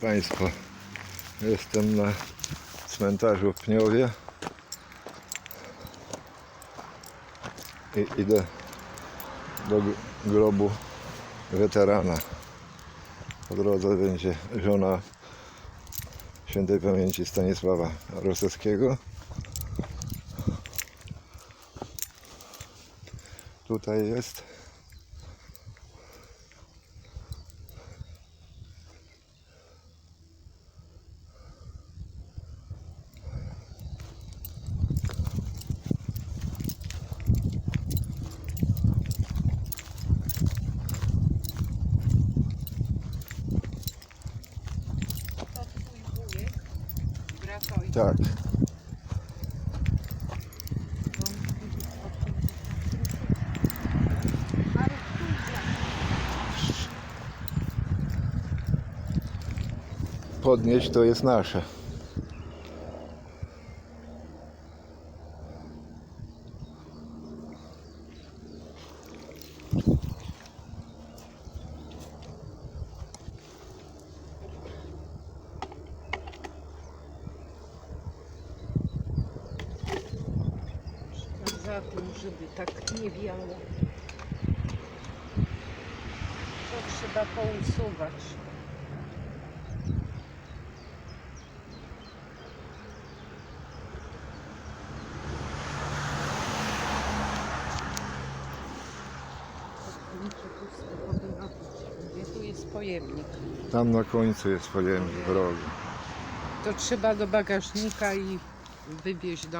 Państwo, jestem na cmentarzu w Pniowie i idę do grobu weterana. Po drodze będzie żona świętej pamięci Stanisława Roseckiego. Tutaj jest ojca. tak. Podnieść to jest nasze. Za tym, żeby tak nie wiało. To trzeba pousuwać. Tu. Gdzie jest pojemnik? Tam na końcu jest pojemnik w rogu. To trzeba do bagażnika i wywieźć do